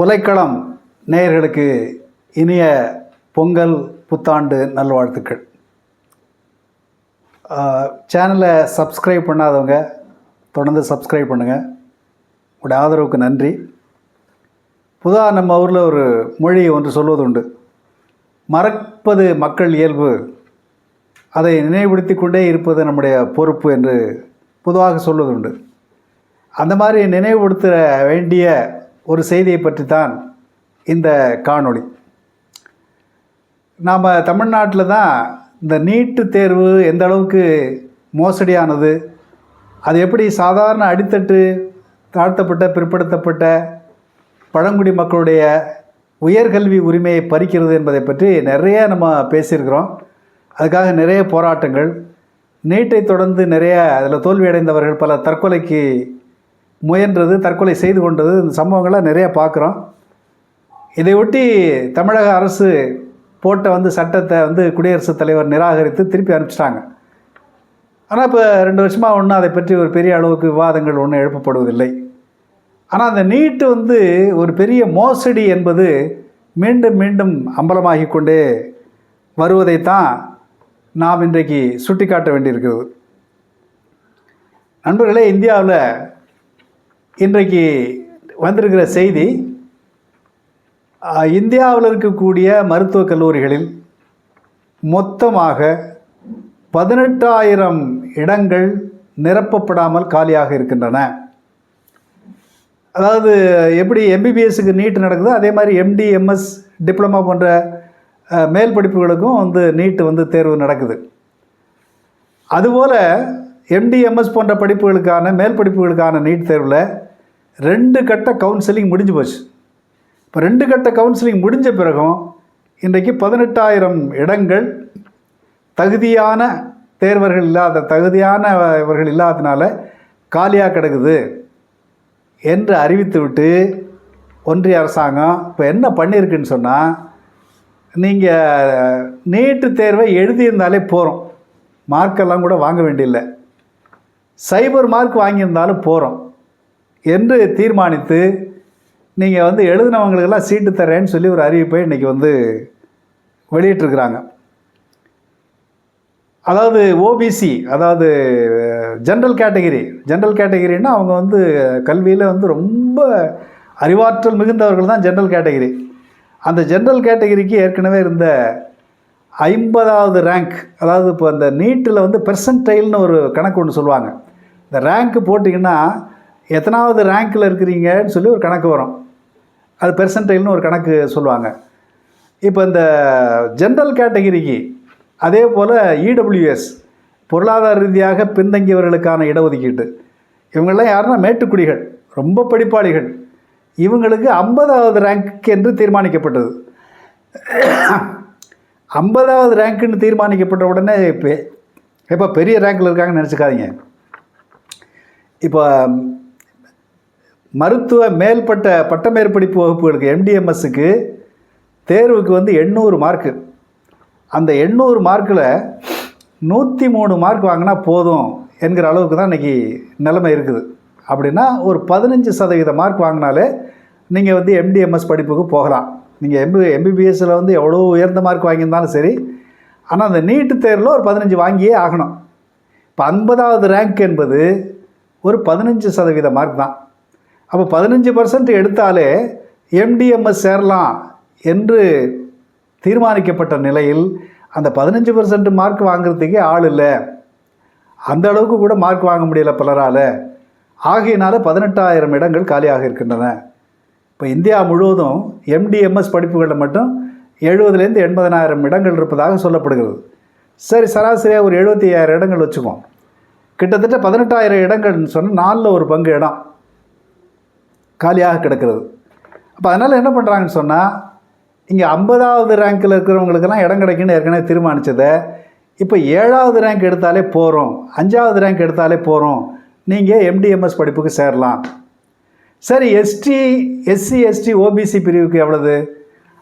உலைக்களம் நேயர்களுக்கு இனிய பொங்கல் புத்தாண்டு நல்வாழ்த்துக்கள். சேனலை சப்ஸ்கிரைப் பண்ணாதவங்க தொடர்ந்து சப்ஸ்கிரைப் பண்ணுங்கள் உங்களுடைய ஆதரவுக்கு நன்றி. புதாக நம்ம ஊரில் ஒரு மொழி ஒன்று சொல்வது உண்டு மறப்பது மக்கள் இயல்பு. அதை நினைவுபடுத்தி கொண்டே இருப்பது நம்முடைய பொறுப்பு என்று பொதுவாக சொல்வது உண்டு அந்த மாதிரி நினைவுபடுத்த வேண்டிய ஒரு செய்தியை பற்றி தான் இந்த காணொளி. நாம் தமிழ்நாட்டில் தான் இந்த நீட்டு தேர்வு எந்த அளவுக்கு மோசடியானது அது எப்படி சாதாரண அடித்தட்டு தாழ்த்தப்பட்ட பிற்படுத்தப்பட்ட பழங்குடி மக்களுடைய உயர்கல்வி உரிமையை பறிக்கிறது என்பதை பற்றி நிறைய நம்ம பேசியிருக்கிறோம். அதுக்காக நிறைய போராட்டங்கள் நீட்டை தொடர்ந்து நிறைய அதில் தோல்வி அடைந்தவர்கள் பல தற்கொலைக்கு முயன்றது தற்கொலை செய்து கொண்டது இந்த சம்பவங்களை நிறைய பார்க்குறோம். இதையொட்டி தமிழக அரசு போட்ட வந்து சட்டத்தை வந்து குடியரசுத் தலைவர் நிராகரித்து திருப்பி அனுப்பிச்சிட்டாங்க. ஆனால் இப்போ ரெண்டு வருஷமாக ஒன்றும் அதை பற்றி ஒரு பெரிய அளவுக்கு விவாதங்கள் ஒன்றும் எழுப்பப்படுவதில்லை. ஆனால் அந்த நீட்டு வந்து ஒரு பெரிய மோசடி என்பது மீண்டும் மீண்டும் அம்பலமாகி கொண்டே வருவதைத்தான் நாம் இன்றைக்கு சுட்டிக்காட்ட வேண்டியிருக்கிறது. நண்பர்களே இந்தியாவில் இன்றைக்கு வந்திருக்கிற செய்தி இந்தியாவில் இருக்கக்கூடிய மருத்துவக் கல்லூரிகளில் மொத்தமாக பதினெட்டாயிரம் இடங்கள் நிரப்பப்படாமல் காலியாக இருக்கின்றன. அதாவது எப்படி எம்பிபிஎஸ்க்கு நீட் நடக்குதோ அதே மாதிரி எம்டி எம்எஸ் டிப்ளமா போன்ற மேல் படிப்புகளுக்கும் வந்து நீட்டு வந்து தேர்வு நடக்குது. அதுபோல் எம்டிஎம்எஸ் போன்ற படிப்புகளுக்கான மேல் படிப்புகளுக்கான நீட் தேர்வில் ரெண்டு கட்ட கவுன்சிலிங் முடிஞ்சு போச்சு. இப்போ ரெண்டு கட்ட கவுன்சிலிங் முடிஞ்ச பிறகும் இன்றைக்கு பதினெட்டாயிரம் இடங்கள் தகுதியான தேர்வர்கள் இல்லாத தகுதியான இவர்கள் இல்லாததுனால காலியாக கிடக்குது என்று அறிவித்துவிட்டு ஒன்றிய அரசாங்கம் இப்போ என்ன பண்ணியிருக்குன்னு சொன்னால் நீங்கள் நீட்டு தேர்வை எழுதியிருந்தாலே போகிறோம் மார்க்கெல்லாம் கூட வாங்க வேண்டியதில்லை சைபர் மார்க் வாங்கியிருந்தாலும் போகிறோம் என்று தீர்மானித்து நீங்கள் வந்து எழுதினவங்களுக்கெல்லாம் சீட்டு தரேன்னு சொல்லி ஒரு அறிவிப்பை இன்றைக்கி வந்து வெளியிட்டிருக்கிறாங்க. அதாவது ஓபிசி அதாவது ஜென்ரல் கேட்டகிரி ஜென்ரல் கேட்டகிரின்னா அவங்க வந்து கல்வியில் வந்து ரொம்ப அறிவாற்றல் மிகுந்தவர்கள் தான் ஜென்ரல் கேட்டகிரி அந்த ஜென்ரல் கேட்டகிரிக்கு ஏற்கனவே இருந்த ஐம்பதாவது ரேங்க் அதாவது இப்போ அந்த நீட்டில் வந்து பெர்சன்டைல்னு ஒரு கணக்கு ஒன்று சொல்லுவாங்க. இந்த ரேங்க்கு போட்டிங்கன்னா எத்தனாவது ரேங்க்கில் இருக்கிறீங்கன்னு சொல்லி ஒரு கணக்கு வரும். அது பெர்சன்டைல்னு ஒரு கணக்கு சொல்லுவாங்க. இப்போ இந்த ஜென்ரல் கேட்டகிரிக்கு அதே போல் இடபிள்யூஎஸ் பொருளாதார ரீதியாக பின்தங்கியவர்களுக்கான இடஒதுக்கீடு. இவங்கெல்லாம் யாருன்னா மேட்டுக்குடிகள் ரொம்ப படிப்பாளிகள். இவங்களுக்கு ஐம்பதாவது ரேங்க் என்று தீர்மானிக்கப்பட்டது. ஐம்பதாவது ரேங்க்குன்னு தீர்மானிக்கப்பட்ட உடனே இப்போ இப்போ பெரிய ரேங்கில் இருக்காங்கன்னு நினச்சிக்காதீங்க. இப்போ மருத்துவ மேல்பட்ட பட்டமேற்படிப்பு வகுப்புகளுக்கு எம்டிஎம்எஸ்ஸுக்கு தேர்வுக்கு வந்து எண்ணூறு மார்க்கு அந்த எண்ணூறு மார்க்கில் நூற்றி மூணு மார்க் வாங்கினா போதும் என்கிற அளவுக்கு தான் இன்றைக்கி நிலைமை இருக்குது. அப்படின்னா ஒரு பதினஞ்சு சதவீத மார்க் வாங்கினாலே நீங்கள் வந்து எம்டிஎம்எஸ் படிப்புக்கு போகலாம். நீங்கள் எம்பி எம்பிபிஎஸ்சில் வந்து எவ்வளோ உயர்ந்த மார்க் வாங்கியிருந்தாலும் சரி ஆனால் அந்த நீட்டு தேர்வில் ஒரு பதினஞ்சு வாங்கியே ஆகணும். இப்போ ஐம்பதாவது ரேங்க் என்பது ஒரு பதினஞ்சு சதவீத மார்க் தான். அப்போ பதினஞ்சு பர்சன்ட் எடுத்தாலே எம்டிஎம்எஸ் சேரலாம் என்று தீர்மானிக்கப்பட்ட நிலையில் அந்த பதினஞ்சு பர்சன்ட் மார்க் வாங்குறதுக்கே ஆள் இல்லை. அந்த அளவுக்கு கூட மார்க் வாங்க முடியல பலரால். ஆகையினால பதினெட்டாயிரம் இடங்கள் காலியாக இருக்கின்றன. இப்போ இந்தியா முழுவதும் எம்டிஎம்எஸ் படிப்புகளில் மட்டும் எழுபதுலேருந்து எண்பதனாயிரம் இடங்கள் இருப்பதாக சொல்லப்படுகிறது. சரி சராசரியாக ஒரு எழுபத்தி ஐயாயிரம் இடங்கள் வச்சுக்கோம் கிட்டத்தட்ட பதினெட்டாயிரம் இடங்கள்னு சொன்னால் நாலில் ஒரு பங்கு இடம். காலியாக கிடக்கிறது. அப்போ அதனால் என்ன பண்ணுறாங்கன்னு சொன்னால் இங்கே ஐம்பதாவது ரேங்க்கில் இருக்கிறவங்களுக்கெல்லாம் இடம் கிடைக்குன்னு ஏற்கனவே தீர்மானித்ததை இப்போ ஏழாவது ரேங்க் எடுத்தாலே போகிறோம் அஞ்சாவது ரேங்க் எடுத்தாலே போகிறோம் நீங்கள் எம்டிஎம்எஸ் படிப்புக்கு சேரலாம். சரி எஸ்டி எஸ்சி எஸ்டி ஓபிசி பிரிவுக்கு எவ்வளவு?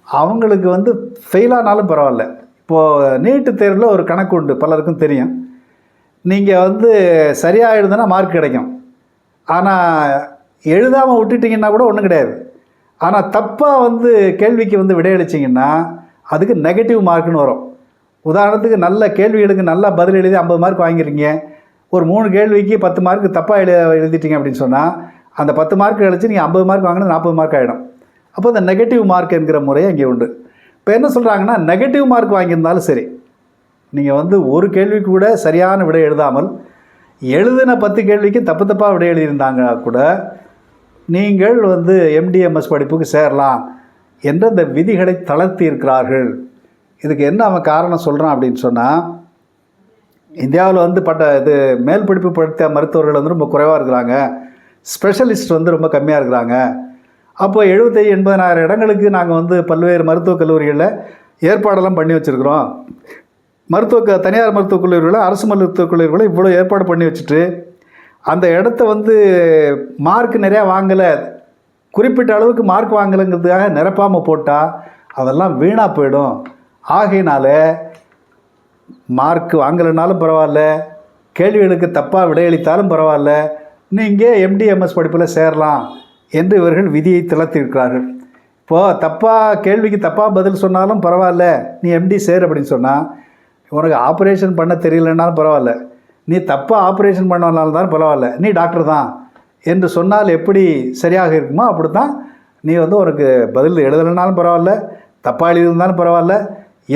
அவங்களுக்கு வந்து ஃபெயிலானாலும் பரவாயில்ல. இப்போது நீட்டு தேர்வில் ஒரு கணக்கு உண்டு பலருக்கும் தெரியும். நீங்கள் வந்து சரியாக எழுதுனா மார்க் கிடைக்கும். ஆனால் எழுதாமல் விட்டுட்டிங்கன்னா கூட ஒன்றும் கிடையாது. ஆனால் தப்பாக வந்து கேள்விக்கு வந்து விடையளிச்சிங்கன்னா அதுக்கு நெகட்டிவ் மார்க்குன்னு வரும். உதாரணத்துக்கு நல்ல கேள்விகளுக்கு நல்லா பதில் எழுதி ஐம்பது மார்க் வாங்கிருக்கீங்க. ஒரு மூணு கேள்விக்கு பத்து மார்க் தப்பாக எழு எழுதிட்டீங்க அப்படின்னு சொன்னால் அந்த பத்து மார்க் கழிச்சு நீங்கள் ஐம்பது மார்க் வாங்கினது நாற்பது மார்க் ஆகிடும் அப்போ இந்த நெகட்டிவ் மார்க் என்கிற முறை இங்கே உண்டு. இப்போ என்ன சொல்கிறாங்கன்னா நெகட்டிவ் மார்க் வாங்கியிருந்தாலும் சரி நீங்கள் வந்து ஒரு கேள்வி கூட சரியான விடை எழுதாமல் எழுதின பத்து கேள்விக்கு தப்பு தப்பாக விடை எழுதியிருந்தாங்க கூட நீங்கள் வந்து எம்டிஎம்எஸ் படிப்புக்கு சேரலாம் என்ற இந்த விதிகளை தளர்த்தி இருக்கிறார்கள் இதுக்கு என்ன அவன் காரணம் சொல்கிறான் அப்படின்னு சொன்னால் இந்தியாவில் வந்து பட்ட இது மேல் படிப்பு படித்த மருத்துவர்கள் வந்து ரொம்ப குறைவாக இருக்கிறாங்க. ஸ்பெஷலிஸ்ட் வந்து ரொம்ப கம்மியாக இருக்கிறாங்க. அப்போ எழுபத்தி எண்பதனாயிரம் இடங்களுக்கு நாங்கள் வந்து பல்வேறு மருத்துவக் கல்லூரிகளில் ஏற்பாடெல்லாம் பண்ணி வச்சுருக்குறோம். மருத்துவ தனியார் மருத்துவக் கல்லூரிகளை அரசு மருத்துவக் கல்லூரிகளை இவ்வளோ ஏற்பாடு பண்ணி வச்சுட்டு அந்த இடத்த வந்து மார்க் நிறையா வாங்கலை. குறிப்பிட்ட அளவுக்கு மார்க் வாங்கலைங்கிறதுக்காக நிரப்பாமல் போட்டால் அதெல்லாம் வீணாக போயிடும். ஆகையினால மார்க் வாங்கலைனாலும் பரவாயில்ல. கேள்விகளுக்கு தப்பாக விடையளித்தாலும் பரவாயில்ல. நீங்கள் எம்டிஎம்எஸ் படிப்பில் சேரலாம் என்று இவர்கள் விதியை திளத்திருக்கிறார்கள் இப்போது தப்பாக கேள்விக்கு தப்பாக பதில் சொன்னாலும் பரவாயில்ல. நீ எம்டி சேர் அப்படின்னு சொன்னால் உனக்கு ஆப்ரேஷன் பண்ண தெரியலனாலும் பரவாயில்ல. நீ தப்பாக ஆப்ரேஷன் பண்ணனால தான் பரவாயில்ல. நீ டாக்டர் தான். என்று சொன்னால் எப்படி சரியாக இருக்குமோ அப்படி தான் நீ வந்து உனக்கு பதில் எழுதலைனாலும் பரவாயில்ல தப்பாக எழுதியிருந்தாலும் பரவாயில்ல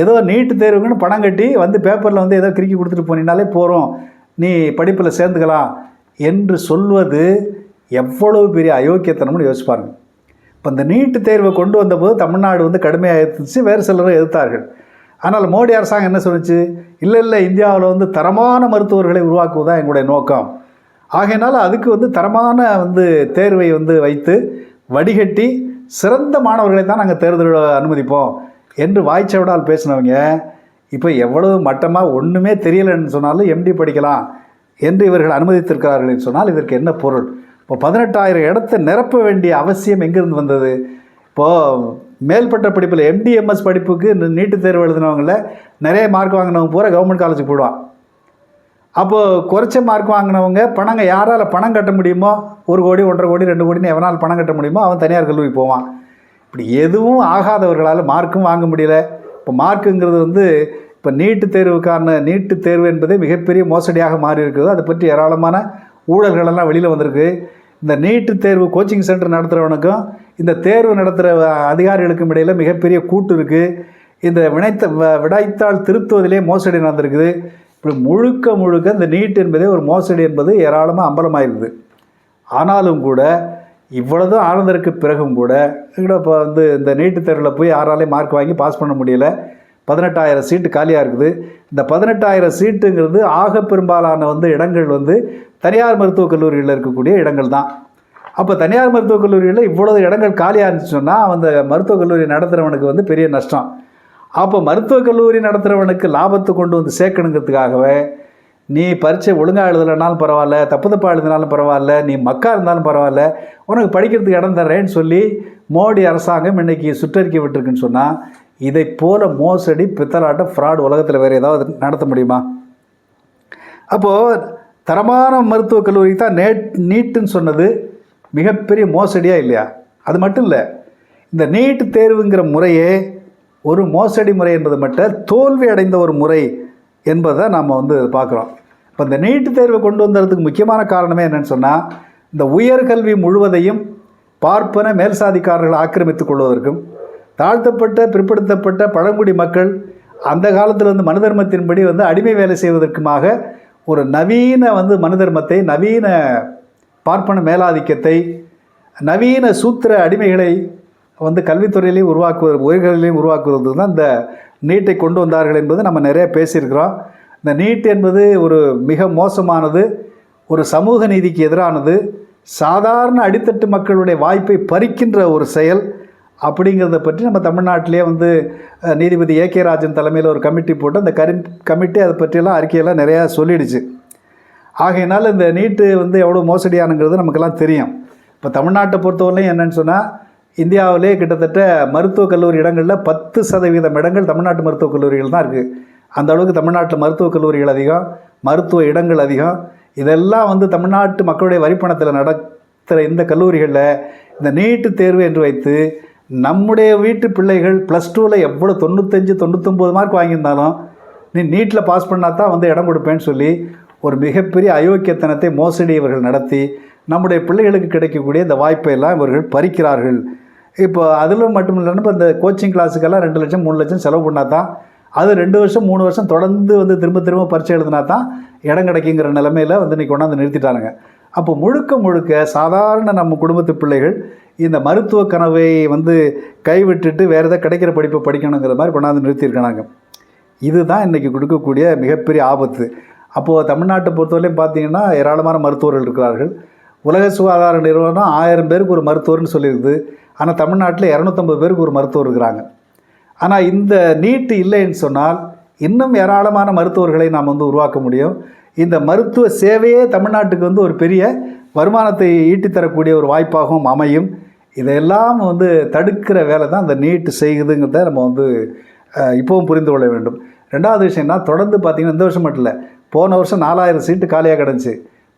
ஏதோ நீட்டு தேர்வுக்குன்னு பணம் கட்டி வந்து பேப்பரில் வந்து ஏதோ கிறுக்கி கொடுத்துட்டு போனீங்கனாலே போகிறோம் நீ படிப்பில் சேர்ந்துக்கலாம் என்று சொல்வது எவ்வளவு பெரிய அயோக்கியத்தனம்னு யோசிப்பாருங்க இப்போ இந்த நீட்டு தேர்வை கொண்டு வந்தபோது தமிழ்நாடு வந்து கடுமையாக எதிர்த்துச்சு வேறு சிலரும் எதிர்த்தார்கள். ஆனால் மோடி அரசாங்கம் என்ன சொல்லுச்சு? இல்லை இல்லை இந்தியாவில் வந்து தரமான மருத்துவர்களை உருவாக்குவதுதான் எங்களுடைய நோக்கம். ஆகையினால அதுக்கு வந்து தரமான வந்து தேர்வை வந்து வைத்து வடிகட்டி சிறந்த மாணவர்களை தான் நாங்கள் தேர்தல் அனுமதிப்போம் என்று வாய்ச்சவடால் பேசினவங்க இப்போ எவ்வளவு மட்டமாக ஒன்றுமே தெரியலைன்னு சொன்னாலும் எம்டி படிக்கலாம் என்று இவர்கள் அனுமதித்திருக்கிறார்கள் என்று சொன்னால் இதற்கு என்ன பொருள்? இப்போ பதினெட்டாயிரம் இடத்தை நிரப்ப வேண்டிய அவசியம் எங்கேருந்து வந்தது? இப்போது மேல்பட்ட படிப்பில் எம்டிஎம்எஸ் படிப்புக்கு இந்த நீட்டுத் தேர்வு எழுதினவங்கள நிறைய மார்க் வாங்கினவங்க பூரா கவர்மெண்ட் காலேஜுக்கு போடுவான் அப்போது குறைச்ச மார்க் வாங்கினவங்க பணங்க யாரால் பணம் கட்ட முடியுமோ ஒரு கோடி ஒன்றரை கோடி ரெண்டு கோடின்னு எவனால் பணம் கட்ட முடியுமோ அவன் தனியார் கல்லூரி போவான். இப்படி எதுவும் ஆகாதவர்களால் மார்க்கும் வாங்க முடியல. இப்போ மார்க்குங்கிறது வந்து இப்போ நீட்டு தேர்வுக்கான நீட்டு தேர்வு என்பதே மிகப்பெரிய மோசடியாக மாறி இருக்குது. அதை பற்றி ஏராளமான ஊழல்களெல்லாம் வெளியில் வந்திருக்கு. இந்த நீட்டு தேர்வு கோச்சிங் சென்டர் நடத்துகிறவனுக்கும் இந்த தேர்வு நடத்துகிற அதிகாரிகளுக்கும் இடையில் மிகப்பெரிய கூட்டு இருக்குது இந்த வினைத்த வ- விடைத்தாள் திருத்துவதிலே மோசடி நடந்திருக்குது. இப்படி முழுக்க முழுக்க இந்த நீட் என்பதே ஒரு மோசடி என்பது ஏராளமாக அம்பலமாயிருக்குது. ஆனாலும் கூட இவ்வளவு ஆனதற்கு பிறகும் கூட கூட இப்போ வந்து இந்த நீட்டுத் தேர்வில் போய் யாராலையும் மார்க் வாங்கி பாஸ் பண்ண முடியல. பதினெட்டாயிரம் சீட்டு காலியாக இருக்குது. இந்த பதினெட்டாயிரம் சீட்டுங்கிறது ஆக பெரும்பாலான வந்து இடங்கள் வந்து தனியார் மருத்துவக் கல்லூரிகளில் இருக்கக்கூடிய இடங்கள் தான் அப்போ தனியார் மருத்துவக் கல்லூரியில் இவ்வளவு இடங்கள் காலியாக இருந்துச்சு சொன்னால் அந்த மருத்துவக் கல்லூரி நடத்துகிறவனுக்கு வந்து பெரிய நஷ்டம். அப்போ மருத்துவக் கல்லூரி நடத்துகிறவனுக்கு லாபத்தை கொண்டு வந்து சேர்க்கணுங்கிறதுக்காகவே நீ பரீட்சை ஒழுங்காக எழுதலைனாலும் பரவாயில்ல தப்பு தப்பாக எழுதினாலும் பரவாயில்ல நீ மக்கா இருந்தாலும் பரவாயில்ல உனக்கு படிக்கிறதுக்கு இடம் தர்றேன்னு சொல்லி மோடி அரசாங்கம் இன்னைக்கு சுற்றறிக்கை விட்டுருக்குன்னு சொன்னால் இதை போல மோசடி பித்தலாட்டம் ஃப்ராடு உலகத்தில் வேறு ஏதாவது நடத்த முடியுமா? அப்போது தரமான மருத்துவக் கல்லூரி தான் நேட் நீட்டுன்னு சொன்னது. மிகப்பெரிய மோசடியாக இல்லையா? அது மட்டும் இல்லை இந்த நீட் தேர்வுங்கிற முறையே ஒரு மோசடி முறை என்பது மட்டும் தோல்வி அடைந்த ஒரு முறை என்பதை நாம் வந்து பார்க்குறோம். இப்போ இந்த நீட் தேர்வை கொண்டு வந்ததுக்கு முக்கியமான காரணமே என்னென்னு சொன்னால் இந்த உயர்கல்வி முழுவதையும் பார்ப்பன மேல்சாதிக்காரர்கள் ஆக்கிரமித்துக் கொள்வதற்கும் தாழ்த்தப்பட்ட பிற்படுத்தப்பட்ட பழங்குடி மக்கள் அந்த காலத்தில் வந்து மனு தர்மத்தின்படி வந்து அடிமை வேலை செய்வதற்குமாக ஒரு நவீன வந்து மனு தர்மத்தை நவீன பார்ப்பன மேலாதிக்கத்தை நவீன சூத்திர அடிமைகளை வந்து கல்வித்துறையிலையும் உருவாக்குவது உயிர்களிலையும் உருவாக்குவது தான் இந்த நீட்டை கொண்டு வந்தார்கள் என்பது நம்ம நிறைய பேசியிருக்கிறோம். இந்த நீட் என்பது ஒரு மிக மோசமானது ஒரு சமூக நீதிக்கு எதிரானது சாதாரண அடித்தட்டு மக்களுடைய வாய்ப்பை பறிக்கின்ற ஒரு செயல் அப்படிங்கிறத பற்றி நம்ம தமிழ்நாட்டிலே வந்து நீதிபதி ஏ கே ராஜன் தலைமையில் ஒரு கமிட்டி போட்டு அந்த கரி கமிட்டி அதை பற்றியெல்லாம் அறிக்கையெல்லாம் நிறையா சொல்லிடுச்சு. ஆகையினால் இந்த நீட்டு வந்து எவ்வளோ மோசடியானுங்கிறது நமக்கெல்லாம் தெரியும். இப்போ தமிழ்நாட்டை பொறுத்தவரையிலையும் என்னென்னு சொன்னால் இந்தியாவிலே கிட்டத்தட்ட மருத்துவக் கல்லூரி இடங்களில் பத்து சதவீதம் இடங்கள் தமிழ்நாட்டு மருத்துவக் கல்லூரிகள் தான் இருக்குது அந்த அளவுக்கு தமிழ்நாட்டில் மருத்துவக் கல்லூரிகள் அதிகம் மருத்துவ இடங்கள் அதிகம். இதெல்லாம் வந்து தமிழ்நாட்டு மக்களுடைய வரிப்பணத்தில் நடத்துகிற இந்த கல்லூரிகளில் இந்த நீட்டு தேர்வு என்று வைத்து நம்முடைய வீட்டு பிள்ளைகள் ப்ளஸ் டூவில் எவ்வளோ தொண்ணூத்தஞ்சு தொண்ணூத்தொம்பது மார்க் வாங்கியிருந்தாலும் நீ நீட்டில் பாஸ் பண்ணால் தான் வந்து இடம் கொடுப்பேன்னு சொல்லி ஒரு மிகப்பெரிய அயோக்கியத்தனத்தை மோசடி இவர்கள் நடத்தி நம்முடைய பிள்ளைகளுக்கு கிடைக்கக்கூடிய இந்த வாய்ப்பை எல்லாம் இவர்கள் பறிக்கிறார்கள். இப்போ அதிலும் மட்டும் இல்லாமல் இப்போ இந்த கோச்சிங் கிளாஸுக்கெல்லாம் ரெண்டு லட்சம் மூணு லட்சம் செலவு பண்ணால் தான் அது ரெண்டு வருஷம் மூணு வருஷம் தொடர்ந்து வந்து திரும்ப திரும்ப பரீட்சை எழுதினா தான் இடம் கிடைக்குங்கிற நிலமையில் வந்து இன்றைக்கி கொண்டாந்து நிறுத்திட்டானுங்க. அப்போ முழுக்க முழுக்க சாதாரண நம்ம குடும்பத்து பிள்ளைகள் இந்த மருத்துவ கனவை வந்து கைவிட்டுட்டு வேறு ஏதாவது கிடைக்கிற படிப்பை படிக்கணுங்கிற மாதிரி கொண்டாந்து நிறுத்தியிருக்கிறாங்க. இதுதான் இன்றைக்கி கொடுக்கக்கூடிய மிகப்பெரிய ஆபத்து. அப்போது தமிழ்நாட்டை பொறுத்தவரையும் பார்த்தீங்கன்னா ஏராளமான மருத்துவர்கள் இருக்கிறார்கள். உலக சுகாதார நிறுவனம் ஆயிரம் பேருக்கு ஒரு மருத்துவர்னு சொல்லியிருக்குது. ஆனால் தமிழ்நாட்டில் இரநூத்தம்பது பேருக்கு ஒரு மருத்துவர் இருக்கிறாங்க. ஆனால் இந்த நீட்டு இல்லைன்னு சொன்னால் இன்னும் ஏராளமான மருத்துவர்களை நாம் வந்து உருவாக்க முடியும். இந்த மருத்துவ சேவையே தமிழ்நாட்டுக்கு வந்து ஒரு பெரிய வருமானத்தை ஈட்டித்தரக்கூடிய ஒரு வாய்ப்பாகவும் அமையும். இதையெல்லாம் வந்து தடுக்கிற வேலை தான் இந்த நீட்டு செய்யுதுங்கிறத நம்ம வந்து இப்போவும் புரிந்து கொள்ள வேண்டும். ரெண்டாவது விஷயம்னா தொடர்ந்து பார்த்திங்கன்னா இந்த வருஷம் மட்டும் இல்லை போன வருஷம் நாலாயிரம் சீட்டு காலியாக கிடந்துச்சு.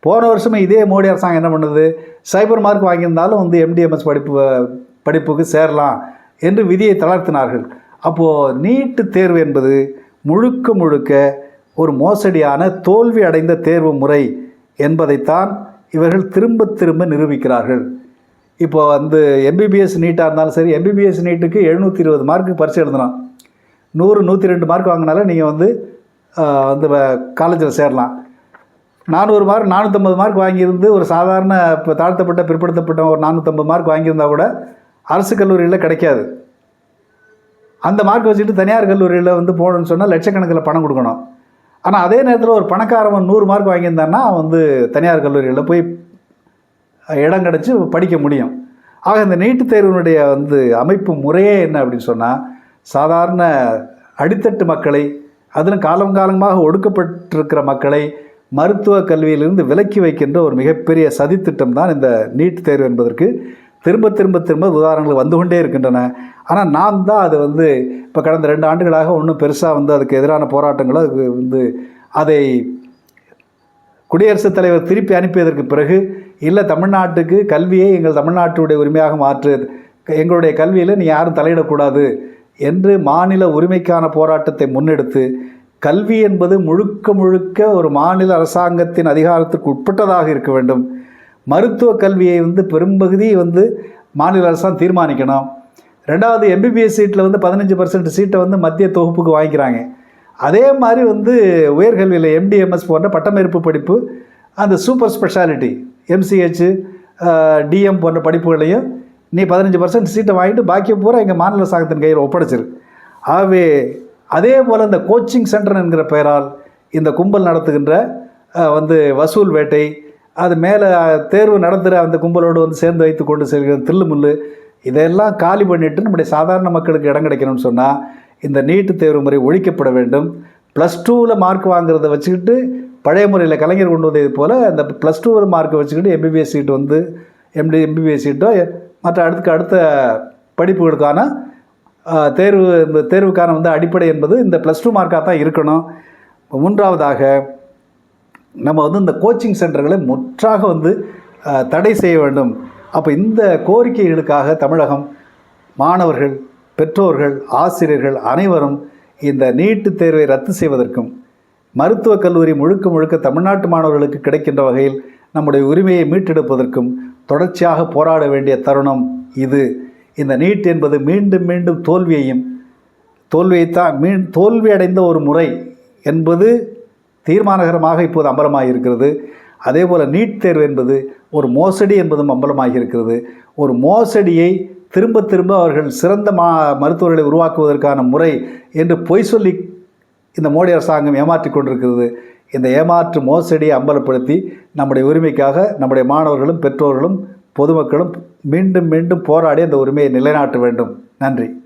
போன வருஷமே இதே மோடி அரசாங்கம் என்ன பண்ணுது? சைபர் மார்க் வாங்கியிருந்தாலும் வந்து எம்டிஎம்எஸ் படிப்பு படிப்புக்கு சேரலாம் என்று விதியை தளர்த்தினார்கள். அப்போது நீட்டு தேர்வு என்பது முழுக்க முழுக்க ஒரு மோசடியான தோல்வி அடைந்த தேர்வு முறை என்பதைத்தான் இவர்கள் திரும்ப திரும்ப நிரூபிக்கிறார்கள். இப்போ வந்து எம்பிபிஎஸ் நீட்டாக இருந்தாலும் சரி எம்பிபிஎஸ் நீட்டுக்கு எழுநூற்றி இருபது மார்க்கு பரிசு எழுதணும் நூறு நூற்றி ரெண்டு மார்க் வாங்கினாலும் நீங்கள் வந்து வந்து காலேஜில் சேரலாம். நானூறு மார்க் நானூற்றம்பது மார்க் வாங்கியிருந்து ஒரு சாதாரண இப்போ தாழ்த்தப்பட்ட பிற்படுத்தப்பட்ட ஒரு நானூற்றம்பது மார்க் வாங்கியிருந்தா கூட அரசு கல்லூரியில் கிடைக்காது. அந்த மார்க் வச்சுட்டு தனியார் கல்லூரியில் வந்து போகணும்னு சொன்னால் லட்சக்கணக்கில் பணம் கொடுக்கணும். ஆனால் அதே நேரத்தில் ஒரு பணக்காரவன் நூறு மார்க் வாங்கியிருந்தான்னா வந்து தனியார் கல்லூரியில் போய் இடம் கிடச்சி படிக்க முடியும். ஆக இந்த நீட்டுத் தேர்வினுடைய வந்து அமைப்பு முறையே என்ன அப்படின்னு சொன்னால் சாதாரண அடித்தட்டு மக்களை அதிலும் காலம் காலமாக ஒடுக்கப்பட்டிருக்கிற மக்களை மருத்துவ கல்வியிலிருந்து விலக்கி வைக்கின்ற ஒரு மிகப்பெரிய சதித்திட்டம் தான் இந்த நீட் தேர்வு என்பதற்கு. திரும்ப திரும்ப திரும்ப உதாரணங்கள் வந்து கொண்டே இருக்கின்றன. ஆனால் நாம் தான் அது வந்து இப்போ கடந்த ரெண்டு ஆண்டுகளாக ஒன்றும் பெருசாக வந்து அதுக்கு எதிரான போராட்டங்களோ அதுக்கு வந்து அதை குடியரசுத் தலைவர் திருப்பி அனுப்பியதற்கு பிறகு இல்லை தமிழ்நாட்டுக்கு கல்வியை எங்கள் தமிழ்நாட்டுடைய உரிமையாக மாற்று எங்களுடைய கல்வியில் நீ யாரும் தலையிடக்கூடாது என்று மாநில உரிமைக்கான போராட்டத்தை முன்னெடுத்து கல்வி என்பது முழுக்க முழுக்க ஒரு மாநில அரசாங்கத்தின் அதிகாரத்துக்கு உட்பட்டதாக இருக்க வேண்டும். மருத்துவ கல்வியை வந்து பெரும்பகுதி வந்து மாநில அரசாங்கம் தீர்மானிக்கணும். ரெண்டாவது எம்பிபிஎஸ் சீட்டில் வந்து பதினஞ்சு பர்சன்ட் சீட்டை வந்து மத்திய தொகுப்புக்கு வாங்கிக்கிறாங்க. அதே மாதிரி வந்து உயர்கல்வியில் எம்டிஎம்எஸ் போன்ற பட்டமேற்பு படிப்பு அந்த சூப்பர் ஸ்பெஷாலிட்டி எம்சிஹெச் டிஎம் போன்ற படிப்புகளையும் நீ பதினஞ்சு பர்சன்ட் சீட்டை வாங்கிட்டு பாக்கிய பூரா எங்கள் மாநில சாகத்தின் கையில் ஒப்படைச்சிரு. ஆகவே அதே போல் இந்த கோச்சிங் சென்டர் என்கிற பெயரால் இந்த கும்பல் நடத்துகின்ற வந்து வசூல் வேட்டை அது மேலே தேர்வு நடத்துகிற அந்த கும்பலோடு வந்து சேர்ந்து வைத்து கொண்டு செல்கிற தில்லுமுல்லு இதையெல்லாம் காலி பண்ணிட்டு நம்முடைய சாதாரண மக்களுக்கு இடம் கிடைக்கணும்னு சொன்னால் இந்த நீட்டு தேர்வு முறை ஒழிக்கப்பட வேண்டும். ப்ளஸ் டூவில் மார்க் வாங்குறத வச்சுக்கிட்டு பழைய முறையில் கலைஞர் கொண்டு வந்தது போல் அந்த ப்ளஸ் டூவில் மார்க்கை வச்சுக்கிட்டு எம்பிபிஎஸ் சீட் வந்து எம்டி எம்பிபிஎஸ் சீட்டோ மற்ற அடுத்த அடுத்த படிப்புகளுக்கான தேர்வு இந்த தேர்வுக்கான வந்து அடிப்படை என்பது இந்த ப்ளஸ் டூ மார்க்காக தான் இருக்கணும். மூன்றாவதாக நம்ம வந்து இந்த கோச்சிங் சென்டர்களை முற்றாக வந்து தடை செய்ய வேண்டும். அப்போ இந்த கோரிக்கைகளுக்காக தமிழகம் மாணவர்கள் பெற்றோர்கள் ஆசிரியர்கள் அனைவரும் இந்த நீட்டு தேர்வை ரத்து செய்வதற்கும் மருத்துவக் கல்லூரி முழுக்க முழுக்க தமிழ்நாட்டு மாணவர்களுக்கு கிடைக்கின்ற வகையில் நம்முடைய உரிமையை மீட்டெடுப்பதற்கும் தொடர்ச்சியாக போராட வேண்டிய தருணம் இது. இந்த நீட் என்பது மீண்டும் மீண்டும் தோல்வியையும் தோல்வியைத்தான் மீ தோல்வியடைந்த ஒரு முறை என்பது தீர்மானகரமாக இப்போது அம்பலமாக இருக்கிறது அதே போல் நீட் தேர்வு என்பது ஒரு மோசடி என்பதும் அம்பலமாக இருக்கிறது ஒரு மோசடியை திரும்ப திரும்ப அவர்கள் சிறந்த மா மருத்துவர்களை உருவாக்குவதற்கான முறை என்று பொய் சொல்லி இந்த மோடி அரசாங்கம் ஏமாற்றிக் கொண்டிருக்கிறது. இந்த ஏமாற்று மோசடியை அம்பலப்படுத்தி நம்முடைய உரிமைக்காக நம்முடைய மாணவர்களும் பெற்றோர்களும் பொதுமக்களும் மீண்டும் மீண்டும் போராடி அந்த உரிமையை நிலைநாட்ட வேண்டும். நன்றி.